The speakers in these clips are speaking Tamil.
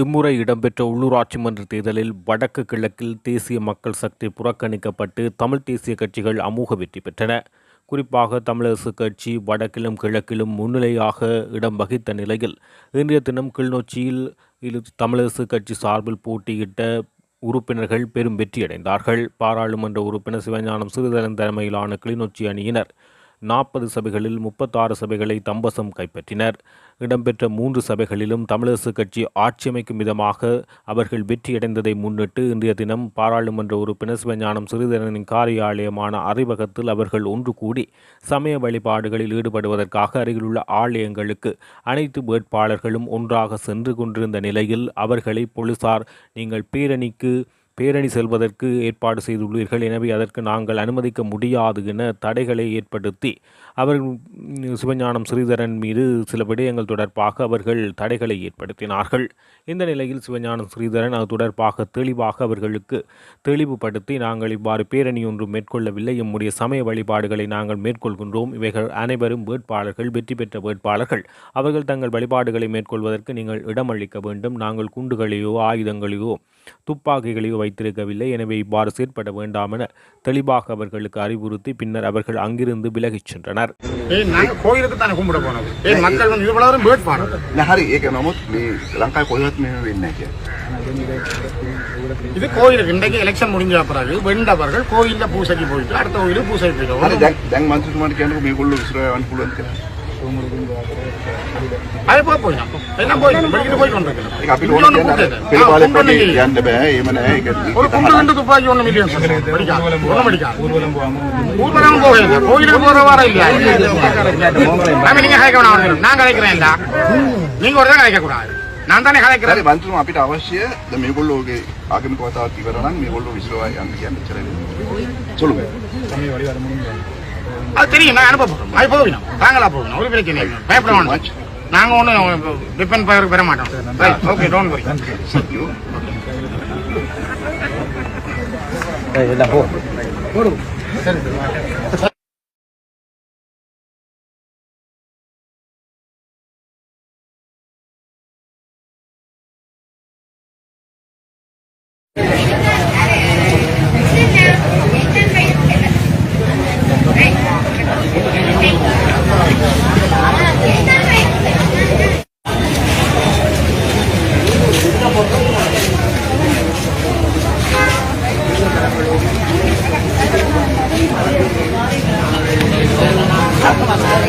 இம்முறை இடம்பெற்ற உள்ளூராட்சி மன்ற தேர்தலில் வடக்கு கிழக்கில் தேசிய மக்கள் சக்தி புறக்கணிக்கப்பட்டு தமிழ் தேசிய கட்சிகள் அமோக வெற்றி பெற்றன. குறிப்பாக தமிழரசு கட்சி வடக்கிலும் கிழக்கிலும் முன்னிலையாக இடம் வகித்த நிலையில் இன்றைய தினம் கிளிநொச்சியில் தமிழரசு கட்சி சார்பில் போட்டியிட்ட உறுப்பினர்கள் பெரும் வெற்றியடைந்தார்கள். பாராளுமன்ற உறுப்பினர் சிவஞானம் சிறிதரன் தலைமையிலான கிளிநொச்சி அணியினர் நாற்பது சபைகளில் முப்பத்தாறு சபைகளை தம்பசம் கைப்பற்றினர். இடம்பெற்ற மூன்று சபைகளிலும் தமிழரசு கட்சி ஆட்சியமைக்கும் விதமாக அவர்கள் வெற்றியடைந்ததை முன்னிட்டு இன்றைய தினம் பாராளுமன்ற உறுப்பினர் சிவஞானம் சிறிதரனின் காரியாலயமான அறிவகத்தில் அவர்கள் ஒன்று கூடி சமய வழிபாடுகளில் ஈடுபடுவதற்காக அருகிலுள்ள ஆலயங்களுக்கு அனைத்து வேட்பாளர்களும் ஒன்றாக சென்று கொண்டிருந்த நிலையில் அவர்களை போலீசார் நீங்கள் பேரணிக்கு பேரணி செல்வதற்கு ஏற்பாடு செய்துள்ளீர்கள். எனவே அதற்கு நாங்கள் அனுமதிக்க முடியாது என தடைகளை ஏற்படுத்தி அவர் சிவஞானம் ஸ்ரீதரன் மீது சில விடயங்கள் தொடர்பாக அவர்கள் தடைகளை ஏற்படுத்தினார்கள். இந்த நிலையில் சிவஞானம் ஸ்ரீதரன் அது தொடர்பாக தெளிவாக அவர்களுக்கு தெளிவுபடுத்தி நாங்கள் இவ்வாறு பேரணி ஒன்றும் மேற்கொள்ளவில்லை. எம்முடைய சமய வழிபாடுகளை நாங்கள் மேற்கொள்கின்றோம். இவைகள் அனைவரும் வேட்பாளர்கள் வெற்றி பெற்ற வேட்பாளர்கள். அவர்கள் தங்கள் வழிபாடுகளை மேற்கொள்வதற்கு நீங்கள் இடமளிக்க வேண்டும். நாங்கள் குண்டுகளையோ ஆயுதங்களையோ துப்பாக்கிகளையோ வைத்திருக்கவில்லை. எனவே இவ்வாறு செயற்பட வேண்டாம் என தெளிவாக அவர்களுக்கு அறிவுறுத்தி பின்னர் அவர்கள் அங்கிருந்து விலகிச் சென்றனர். இது கோயிலுக்கு இன்றைக்கு எலெக்ஷன் முடிஞ்ச பிறகு வெண்டவர்கள் கோயிலில் பூசைக்கு போயிட்டு அடுத்த கோயிலுக்கு பூசைக்கு போயிட்டு දැන් දැන් මන්ත්‍රීතුමාට කියන්නකො මේගොල්ලෝ විසිර යවන්න පුළුවන් කියලා. அது போய் போயிடும் எல்லாம் போய் வெளியிட்டு போய் கொண்டிருக்கிறோம் ඒක අපි இங்க ඕන ஒண்ணும் කියන්නේ கூப்பிட்டது. පෙළ ஆ, පාලේ கும்பல் පැත්තේ இல்லையே. යන්න බෑ. එහෙම නෑ. ඒක ஒரு குண்டு ரெண்டு துப்பாக்கி ஒண்ணு மில்லியன் படிக்காது ஒண்ணும் படிக்காது ஊர்வலம் போகல கோயிலுக்கு போற வாரம் இல்லையா நாம நீங்க கலைக்க வேணாம் நான் கலைக்கிறேன் இல்ல நீங்க ஒரு தான் கலைக்க கூடாது நான் தானே හරි கலைக்கிறேன் මන්ත්‍රීතුමා අපිට අවශ්‍ය ද මේගොල්ලෝගේ ආගමික වතාවක් ඉවර නම් මේගොල්ලෝ විසිරවා යන්න කියන්න ඉච්චරයි. சொல்லுங்க. அது தெரியும். நான் அனுப்ப போறோம் அது போகணும் தாங்களா போகணும். ஒரு பிரச்சனை இல்லை. பயப்பட வேண்டாம். நாங்க ஒன்றும் டிபெண்ட் பவருக்கு பெற மாட்டோம். ஓகே டோன்ட் வரி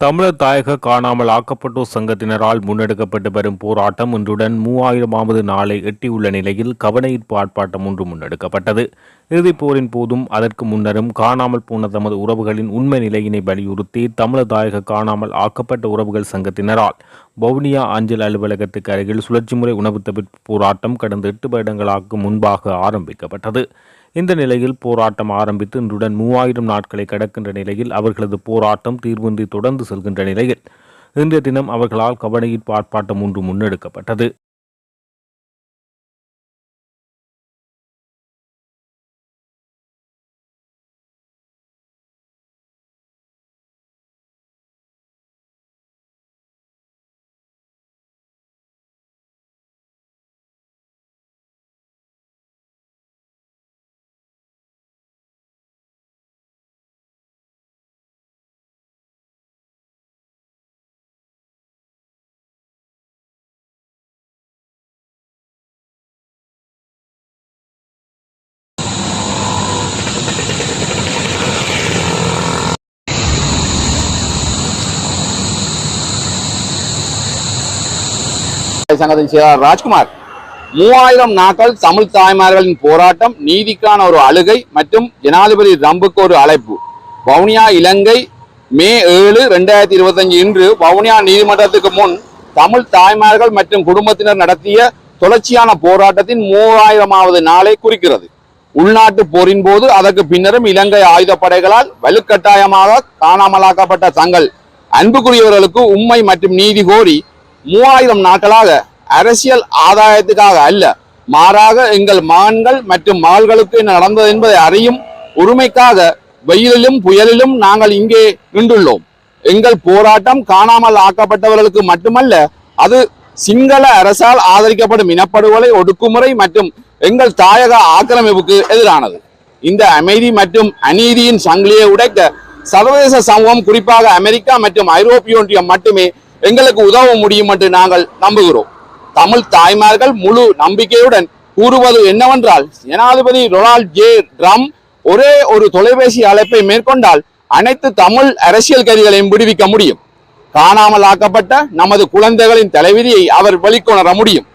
தமிழர் தாயக காணாமல் ஆக்கப்பட்டோர் சங்கத்தினரால் முன்னெடுக்கப்பட்டு வரும் போராட்டம் இன்றுடன் மூவாயிரமாவது நாளை எட்டியுள்ள நிலையில் கவனஈர்ப்பு ஆர்ப்பாட்டம் ஒன்று முன்னெடுக்கப்பட்டது. இறுதிப் போரின் போதும் அதற்கு முன்னரும் காணாமல் போன தமது உறவுகளின் உண்மை நிலையினை வலியுறுத்தி தமிழர் தாயக காணாமல் ஆக்கப்பட்ட உறவுகள் சங்கத்தினரால் வவுனியா அஞ்சல் அலுவலகத்துக்கு அருகில் சுழற்சி முறை உணவு தவிர்ப்பு போராட்டம் கடந்த எட்டு வருடங்களுக்கு முன்பாக ஆரம்பிக்கப்பட்டது. இந்த நிலையில் போராட்டம் ஆரம்பித்து இன்றுடன் மூவாயிரம் நாட்களை கடக்கின்ற நிலையில் அவர்களது போராட்டம் தீர்வின்றி தொடர்ந்து செல்கின்ற நிலையில் இன்றைய தினம் அவர்களால் கவனஈர்ப்பு ஆர்ப்பாட்டம் ஒன்று முன்னெடுக்கப்பட்டது. அரசாங்கத்தை செயலாளர் ராஜ்குமார். மூவாயிரம் நாட்கள் தமிழ் தாய்மார்களின் போராட்டம் நீதிக்கான ஒரு அழுகை மற்றும் ஜனாதிபதி ரம்புக்கு ஒரு அழைப்பு. வவுனியா இலங்கை மே ஏழு ரெண்டாயிரத்தி இருபத்தஞ்சு இன்று வவுனியா நீதிமன்றத்துக்கு முன் தமிழ் தாய்மார்கள் மற்றும் குடும்பத்தினர் நடத்திய தொடர்ச்சியான போராட்டத்தின் மூவாயிரமாவது நாளை குறிக்கிறது. உள்நாட்டு போரின் போது அதற்கு பின்னரும் இலங்கை ஆயுதப்படைகளால் வலுக்கட்டாயமாக காணாமலாக்கப்பட்ட தங்கள் அன்புக்குரியவர்களுக்கு உண்மை மற்றும் நீதி கோரி மூவாயிரம் நாட்களாக அரசியல் ஆதாயத்துக்காக அல்ல மாறாக எங்கள் மகன்கள் மற்றும் மகள்களுக்கு என்ன நடந்தது என்பதை அறியும் உரிமைக்காக வெயிலிலும் புயலிலும் நாங்கள் இங்கே நின்றுள்ளோம். எங்கள் போராட்டம் காணாமல் ஆக்கப்பட்டவர்களுக்கு மட்டுமல்ல அது சிங்கள அரசால் ஆதரிக்கப்படும் இனப்படுகொலை ஒடுக்குமுறை மற்றும் எங்கள் தாயக ஆக்கிரமிப்புக்கு எதிரானது. இந்த அமைதி மற்றும் அநீதியின் சங்கிலியை உடைக்க சர்வதேச சமூகம் குறிப்பாக அமெரிக்கா மற்றும் ஐரோப்பிய ஒன்றியம் மட்டுமே எங்களுக்கு உதவ முடியும் என்று நாங்கள் நம்புகிறோம். தமிழ் தாய்மார்கள் முழு நம்பிக்கையுடன் கூறுவது என்னவென்றால் ஜனாதிபதி ரொனால்ட் ஜே. ட்ரம் ஒரே ஒரு தொலைபேசி அழைப்பை மேற்கொண்டால் அனைத்து தமிழ் அரசியல் கைதிகளையும் விடுவிக்க முடியும். காணாமல் ஆக்கப்பட்ட நமது குழந்தைகளின் தலைவிதியை அவர் வெளிக்கொணர முடியும்.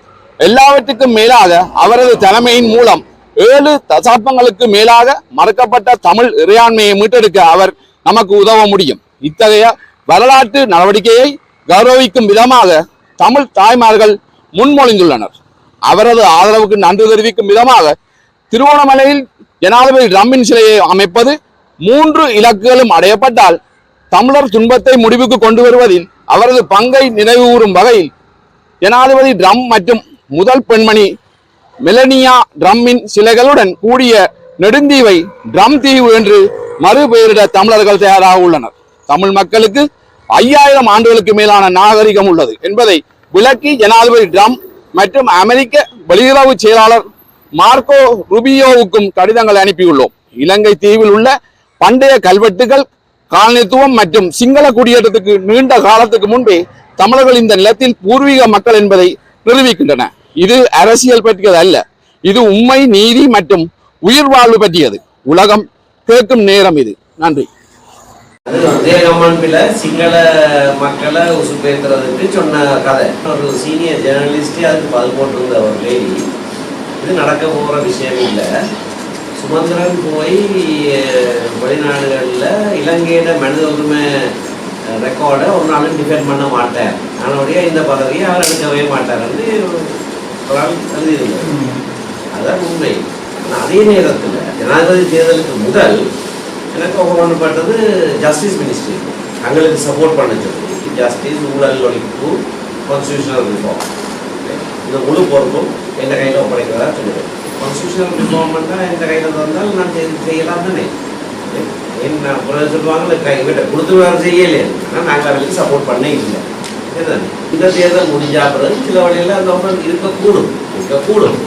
எல்லாவற்றுக்கும் மேலாக அவரது தலைமையின் மூலம் ஏழு தசாப்தங்களுக்கு மேலாக மறக்கப்பட்ட தமிழ் இறையாண்மையை மீட்டெடுக்க அவர் நமக்கு உதவ முடியும். இத்தகைய வரலாற்று நடவடிக்கையை கௌரவிக்கும் விதமாக தமிழ் தாய்மார்கள் முன்மொழிந்துள்ளனர். அவரது ஆதரவுக்கு நன்றி தெரிவிக்கும் விதமாக திருவோணமலையில் ஜனாதிபதி ரம்மின் சிலையை அமைப்பது மூன்று இலக்குகளும் அடையப்பட்டால் தமிழர் துன்பத்தை முடிவுக்கு கொண்டு வருவதில் அவரது பங்கை நினைவுகூறும் வகையில் ஜனாதிபதி ட்ரம் மற்றும் முதல் பெண்மணி மெலனியா ட்ரம்மின் சிலைகளுடன் கூடிய நெடுந்தீவை ட்ரம் தீவு என்று மறுபெயரிட தமிழர்கள் தயாராக உள்ளனர். தமிழ் மக்களுக்கு ஐயாயிரம் ஆண்டுகளுக்கு மேலான நாகரிகம் உள்ளது என்பதை விளக்கி ஜனாதிபதி ட்ரம் மற்றும் அமெரிக்க வெளியுறவு செயலாளர் மார்க்கோ ருபியோவுக்கும் கடிதங்களை அனுப்பியுள்ளோம். இலங்கை தீவில் உள்ள பண்டைய கல்வெட்டுகள் காலனித்துவம் மற்றும் சிங்கள குடியேற்றத்துக்கு நீண்ட காலத்துக்கு முன்பே தமிழர்கள் இந்த நிலத்தில் பூர்வீக மக்கள் என்பதை நிரூபிக்கின்றன. இது அரசியல் பற்றியது அல்ல. இது உண்மை நீதி மற்றும் உயிர் வாழ்வு பற்றியது. உலகம் கேட்கும் நேரம் இது. நன்றி. அது உதயகம்மன்பில சிங்கள மக்களை உசுப்பேத்துறதுக்கு சொன்ன கதை. ஒரு சீனியர் ஜேர்னலிஸ்டே அதுக்கு பதில் போட்டிருந்த ஒரு லேடி இது நடக்க போகிற விஷயம் இல்லை. சுமந்திரன் போய் வெளிநாடுகளில் இலங்கையோட மனித உரிமை ரெக்கார்டை ஒரு நாளும் டிஃபெண்ட் பண்ண மாட்டேன். அதனுடைய இந்த பதவியை அவர் எடுக்கவே மாட்டார்னு ஒரு ஆள் எழுதியிருந்தார். அதான் உண்மை. அதே நேரத்தில் ஜனாதிபதி தேர்தலுக்கு முதல் எனக்கு ஒவ்வொன்றுப்பட்டது ஜஸ்டிஸ் மினிஸ்ட்ரி அங்களுக்கு சப்போர்ட் பண்ண சொல்லி ஜஸ்டிஸ் ஊழல் ஒழிப்பு கான்ஸ்டியூஷனல் ரிஃபார்ம் இந்த முழு பொறுப்பும் எந்த கையில் ஒப்படைக்கிறதா சொல்லுவேன். கான்ஸ்டியூஷனல் ரிஃபார்ம்னா எந்த கையில் தந்தால் நான் செய்யலாம் தானே. என்ன அப்புறம் சொல்லுவாங்க கைவிட்ட கொடுத்து வேறு செய்யலையே. ஆனால் நாங்கள் அவர்களுக்கு சப்போர்ட் பண்ணே இல்லை. இந்த தேர்தல் முடிஞ்சா பிறகு சில வழியில் அந்த ஆஃபர் இருக்கக்கூடும். இருக்கக்கூடும்.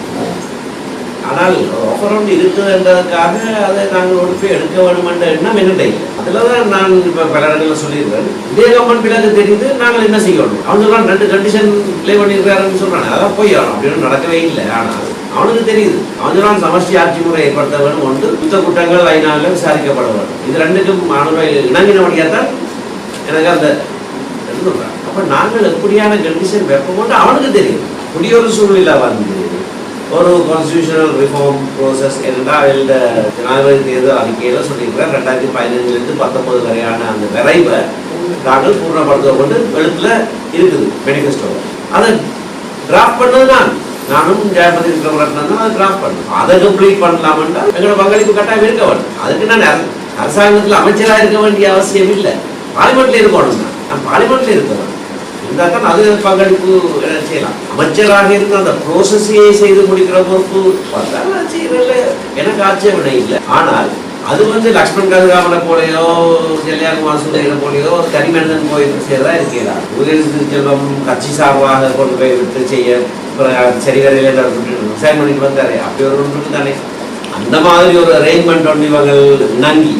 ஆனால் ஆஃபர் ஒன்று இருக்குதுன்றதுக்காக அதை நாங்கள் ஒரு போய் எடுக்க என்ற எண்ணம் என்னட்ட அதில் தான் நான் இப்போ பல இடங்களில் சொல்லியிருக்கேன் இதே கம்பெனி பிள்ளைக்கு தெரியுது நாங்கள் என்ன செய்யணும்? அவன் சொல்கிறான் ரெண்டு கண்டிஷன் பிளே பண்ணியிருக்காருன்னு சொல்கிறான் அதான் போய் ஆகணும் அப்படின்னு நடக்கவே இல்லை. ஆனால் அவனுக்கு தெரியுது. அவன் சமஷ்டி ஆட்சி முறை ஏற்படுத்த வேண்டும் ஒன்று குத்த குற்றங்கள் ஐநாவில் விசாரிக்கப்பட வேண்டும். இது ரெண்டுக்கும் மாணவர்கள் இணங்கினபடியாக தான் எனக்கு அந்த அப்போ நாங்கள் எப்படியான கண்டிஷன் வைப்போம்னு அவனுக்கு தெரியும். குடியொரு சூழ்நிலை வந்து ஒரு கான்ஸ்டியூஷனல் ரிஃபார்ம் ப்ரோசஸ் என்றால் இந்த ஜனாதிபதி தேர்தல் அறிக்கையில் சொல்லியிருக்கிறேன். ரெண்டாயிரத்தி பதினஞ்சுலேருந்து பத்தொன்பது வரையான அந்த விரைவை நாங்கள் பூர்ணப்படுத்த கொண்டு எழுத்துல இருக்குது மேனிஃபெஸ்டோ அதை டிராஃப்ட் பண்ணது நான். நானும் ஜெயபதி விக்ரமரத்னம் தான் அதை டிராஃப்ட் பண்ணேன். அதை கம்ப்ளீட் பண்ணலாம்னா எங்களோட பங்களிப்பு கட்டாயம் இருக்க வேண்டும். அதுக்கு நான் அரசாங்கத்தில் அமைச்சராக இருக்க வேண்டிய அவசியம் இல்லை. பார்லிமெண்ட்ல இருக்கணும். நான் பார்லிமெண்ட்ல இருக்கணும். இருந்தால் அது பங்களிப்பு செய்யலாம். அமைச்சராக இருந்து அந்த ப்ரோசஸையே செய்து முடிக்கிற பொறுப்பு வந்தாலும் நான் செய்யறதுல எனக்கு ஆட்சேபனை இல்லை. ஆனால் அது வந்து லக்ஷ்மண் கதிராமனை போலையோ ஜெல்லியாகுமார் சுந்தரிகளை போலையோ ஒரு தனி மனிதன் போய் செய்யறதா இருக்கிறார் உதயநிதி செல்வம் கட்சி சார்பாக கொண்டு போய் விட்டு செய்ய சரிவரையில் விவசாயம் பண்ணிட்டு வந்தாரு. அப்படி ஒரு ஒன்று தானே. அந்த மாதிரி ஒரு அரேஞ்ச்மெண்ட் ஒன்று இவர்கள் நங்கி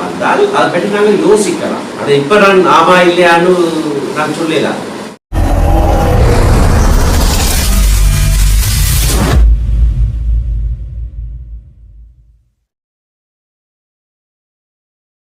வந்தால் அதை பற்றி நாங்கள் யோசிக்கலாம். அது இப்போ நான் ஆமா இல்லையான்னு நான் சொல்லலாம்